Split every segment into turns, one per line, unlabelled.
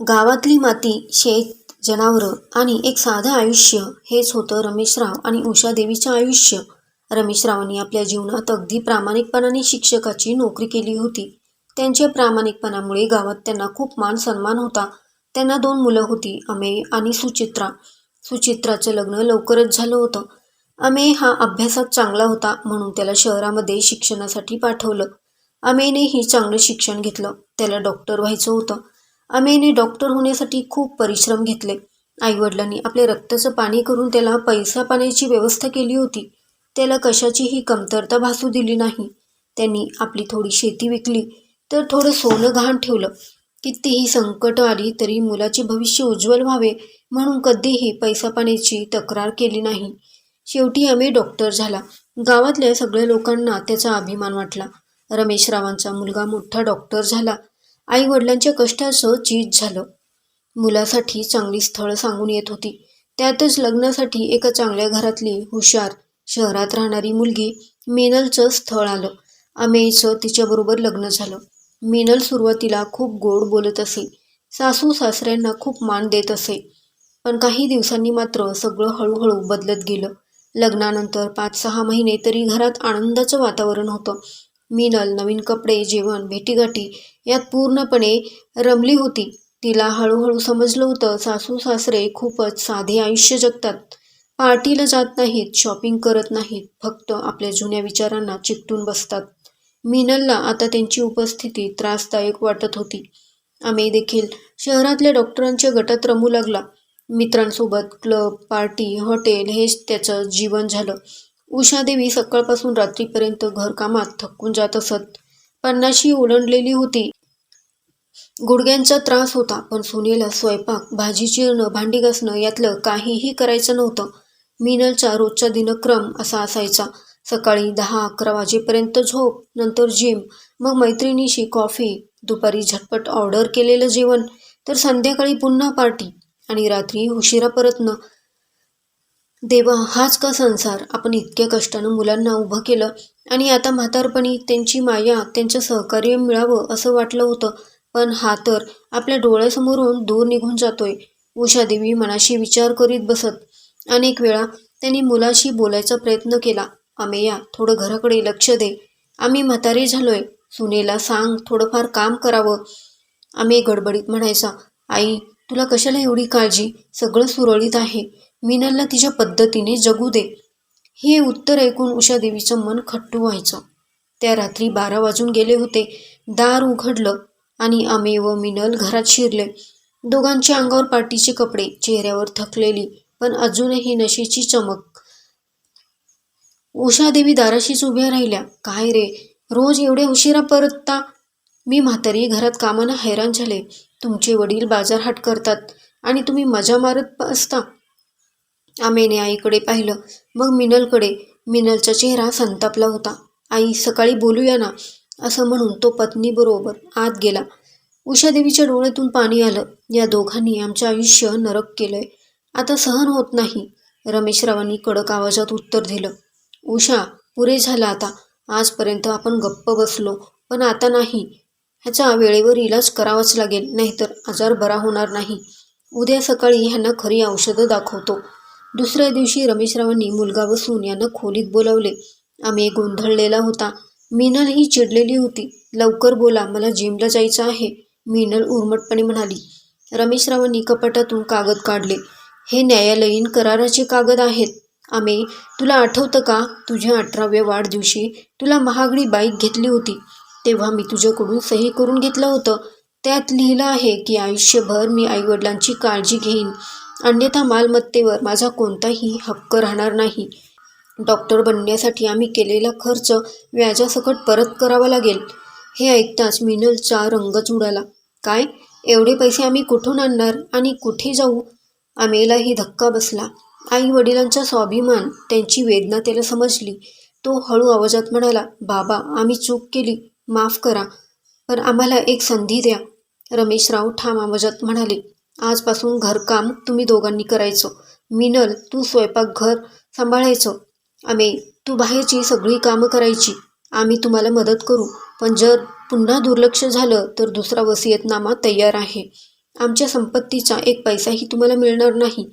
गावातली माती शेत जनावरं आणि एक साधं आयुष्य हेच होतं रमेशराव आणि उषादेवीचं आयुष्य. रमेशरावांनी आपल्या जीवनात अगदी प्रामाणिकपणाने शिक्षकाची नोकरी केली होती. त्यांच्या प्रामाणिकपणामुळे गावात त्यांना खूप मान सन्मान होता. त्यांना दोन मुलं होती अमेय आणि सुचित्रा. सुचित्राचं लग्न लवकरच झालं होतं. अमेय हा अभ्यासात चांगला होता म्हणून त्याला शहरामध्ये शिक्षणासाठी पाठवलं. अमेयनेही चांगलं शिक्षण घेतलं. त्याला डॉक्टर व्हायचं होतं. अमेयने डॉक्टर होण्यासाठी खूप परिश्रम घेतले. आईवडिलांनी आपले रक्ताचं पाणी करून त्याला पैसा पाण्याची व्यवस्था केली होती. त्याला कशाचीही कमतरता भासू दिली नाही. त्यांनी आपली थोडी शेती विकली तर थोडं सोनं गहाण ठेवलं. कितीही संकट आली तरी मुलाचे भविष्य उज्ज्वल व्हावे म्हणून कधीही पैसा पाण्याची तक्रार केली नाही. शेवटी अमे डॉक्टर झाला. गावातल्या सगळ्या लोकांना त्याचा अभिमान वाटला. रमेशरावांचा मुलगा मोठा डॉक्टर झाला. आई वडिलांच्या कष्टाचं चीज झालं. मुलासाठी चांगली स्थळं सांगून येत होती. त्यातच लग्नासाठी एका चांगल्या घरातली हुशार शहरात राहणारी मुलगी मिनलचं स्थळ आलं. अमेयचं तिच्याबरोबर लग्न झालं. मिनल सुरुवातीला खूप गोड बोलत असे. सासू सासऱ्यांना खूप मान देत असे. पण काही दिवसांनी मात्र सगळं हळूहळू बदलत गेलं. लग्नानंतर पाच सहा महिने तरी घरात आनंदाचं वातावरण होतं. मिनल नवीन कपडे जेवण भेटीगाठी यात पूर्णपणे रमली होती. तिला हळूहळू समजलं होतं सासू सासरे खूपच साधे आयुष्य जगतात. पार्टीला जात नाहीत शॉपिंग करत नाहीत फक्त आपल्या जुन्या विचारांना चिकटून बसतात. मिनलला आता त्यांची उपस्थिती त्रासदायक वाटत होती. आम्ही देखील शहरातल्या डॉक्टरांच्या गटात रमू लागला. मित्रांसोबत क्लब पार्टी हॉटेल हेच त्याचं जीवन झालं. उषादेवी सकाळपासून रात्रीपर्यंत घरकामात थकून जात असत. पन्नाशी ओलंडलेली होती. गुडघ्यांचा त्रास होता पण सुनीला स्वयंपाक भाजी चिरणं भांडी घासणं यातलं काहीही करायचं नव्हतं. मिनलचा रोजचा दिनक्रम असा असायचा. सकाळी दहा अकरा वाजेपर्यंत झोप नंतर जिम मग मैत्रिणीशी कॉफी दुपारी झटपट ऑर्डर केलेलं जेवण तर संध्याकाळी पुन्हा पार्टी आणि रात्री उशिरा परतणं. देवा हाच का संसार? आपण इतक्या कष्टानं मुलांना उभं केलं आणि आता म्हातारपणी त्यांची माया त्यांचं सहकार्य मिळावं असं वाटलं होतं. पण हा तर आपल्या डोळ्यासमोरून दूर निघून जातोय. उषादेवी मनाशी विचार करीत बसत. अनेक वेळा त्यांनी मुलाशी बोलायचा प्रयत्न केला. अमेया थोडं घराकडे लक्ष दे. आम्ही म्हातारे झालोय. सुनेला सांग थोडंफार काम करावं. आम्ही गडबडीत म्हणायचा आई तुला कशाला एवढी काळजी? सगळं सुरळीत आहे. मिनलला तिच्या पद्धतीने जगू दे. हे उत्तर ऐकून उषादेवीचं मन खट्टू व्हायचं. त्या रात्री बारा वाजून गेले होते. दार उघडलं आणि आमे व मिनल घरात शिरले. दोघांच्या अंगावर पार्टीचे कपडे चेहऱ्यावर थकलेली पण अजूनही नशेची चमक. उषादेवी दाराशीच उभ्या राहिल्या. काय रे? रोज एवढे उशिरा परतता? मी म्हातारी घरात कामानं हैराण झाले. तुमचे वडील बाजारहाट करतात आणि तुम्ही मजा मारत असता. आमेने आईकडे पाहिलं. मग मिनलकडे मिनलचा चेहरा संतापला होता. आई सकाळी बोलूया ना असं म्हणून तो पत्नीबरोबर आत गेला. उषादेवीच्या डोळ्यातून पाणी आलं. या दोघांनी आमचं आयुष्य नरक केलंय. आता सहन होत नाही. रमेशरावांनी कडक आवाजात उत्तर दिलं. उषा पुरे झालं आता. आजपर्यंत आपण गप्प बसलो. पण आता नाही. ह्याचा वेळेवर इलाज करावाच लागेल. नाहीतर आजार बरा होणार नाही. उद्या सकाळी ह्यांना खरी औषधं दाखवतो. दुसऱ्या दिवशी रमेशरावांनी मुलगा व सून यांना खोलीत बोलावले. आम्ही गोंधळलेला होता. मिनल ही चिडलेली होती. लवकर बोला मला जिमला जायचं आहे. मिनल उर्मटपणे म्हणाली. रमेशरावांनी कपाटातून कागद काढले. हे न्यायालयीन कराराचे कागद आहेत. आम्ही तुला आठवतं का? तुझ्या अठराव्या वाढदिवशी तुला महागडी बाईक घेतली होती. तेव्हा मी तुझ्याकडून सही करून घेतलं होतं. त्यात लिहिलं आहे की आयुष्यभर मी आईवडिलांची काळजी घेईन. अन्यथा मालमत्तेवर माझा कोणताही हक्क राहणार नाही. डॉक्टर बनण्यासाठी आम्ही केलेला खर्च व्याजासकट परत करावा लागेल. हे ऐकताच मिनलचा रंगच उडाला. काय? एवढे पैसे आम्ही कुठून आणणार आणि कुठे जाऊ? आमेलाही धक्का बसला. आई वडिलांचा स्वाभिमान त्यांची वेदना त्याला समजली. तो हळू आवाजात म्हणाला बाबा आम्ही चूक केली. माफ करा. पण आम्हाला एक संधी द्या. रमेशराव ठाम आवाजात म्हणाले आजपासून घरकाम तुम्ही दोघांनी करायचं. मिनल तू स्वयंपाक घर सांभाळायचं. आम्ही तू बाहेरची सगळी कामं करायची. आम्ही तुम्हाला मदत करू. पण जर पुन्हा दुर्लक्ष झालं तर दुसरा वसियतनामा तयार आहे. आमच्या संपत्तीचा एक पैसाही तुम्हाला मिळणार नाही.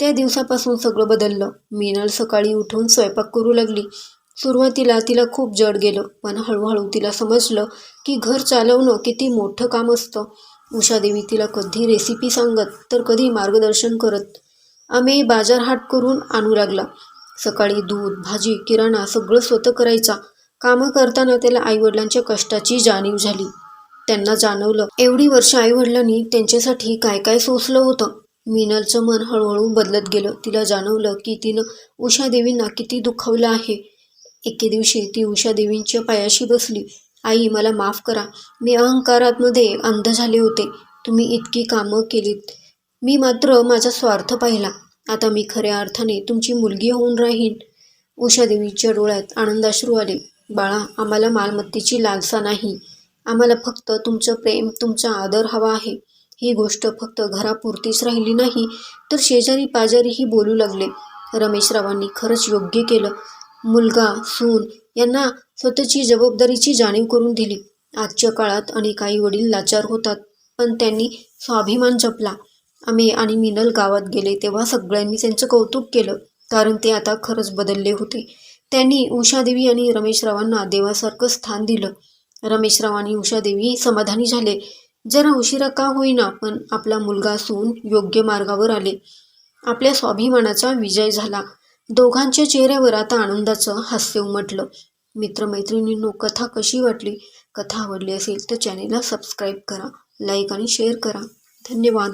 त्या दिवसापासून सगळं बदललं. मिनल सकाळी उठून स्वयंपाक करू लागली. सुरुवातीला तिला खूप जड गेलं पण हळूहळू तिला समजलं की घर चालवणं किती मोठं काम असतं. उषादेवी तिला कधी रेसिपी सांगत तर कधी मार्गदर्शन करत. आम्ही बाजारहाट करून आणू लागला. सकाळी दूध भाजी किराणा सगळं स्वतः करायचा. कामं करताना त्याला आईवडिलांच्या कष्टाची जाणीव झाली. त्यांना जाणवलं एवढी वर्ष आईवडिलांनी त्यांच्यासाठी काय काय सोसलं होतं. मिनलचं मन हळूहळू बदलत गेलं. तिला जाणवलं की तिनं उषादेवींना किती दुखावलं आहे. एके दिवशी ती उषादेवींच्या पायाशी बसली. आई मला माफ करा. मी अहंकारामध्ये अंध झाले होते. तुम्ही इतकी कामं केलीत. मी मात्र माझा स्वार्थ पाहिला. आता मी खऱ्या अर्थाने तुमची मुलगी होऊन राहीन. उषादेवीच्या डोळ्यात आनंदाश्रू आले. बाळा आम्हाला मालमत्तेची लालसा नाही. आम्हाला फक्त तुमचं प्रेम तुमचा आदर हवा आहे. ही गोष्ट फक्त घरापुरतीच राहिली नाही तर शेजारी पाजारीही बोलू लागले. रमेशरावांनी खरंच योग्य केलं. मुलगा सून यांना स्वतःची जबाबदारीची जाणीव करून दिली. आजच्या काळात अनेक आई वडील लाचार होतात पण त्यांनी स्वाभिमान जपला. आम्ही आणि मिनल गावात गेले तेव्हा सगळ्यांनी त्यांचं कौतुक केलं कारण ते आता खरंच बदलले होते. त्यांनी उषादेवी आणि रमेशरावांना देवासारखं स्थान दिलं. रमेशराव आणि उषादेवी समाधानी झाले. जरा उशिरा का होईना पण आपला मुलगा असून योग्य मार्गावर आले. आपल्या स्वाभिमानाचा विजय झाला. दोघांच्या चेहऱ्यावर आता आनंदाचं हास्य उमटलं. मित्रमैत्रिणींनो कथा कशी वाटली? कथा आवडली असेल तर चॅनेलला सबस्क्राईब करा लाईक आणि शेअर करा. धन्यवाद.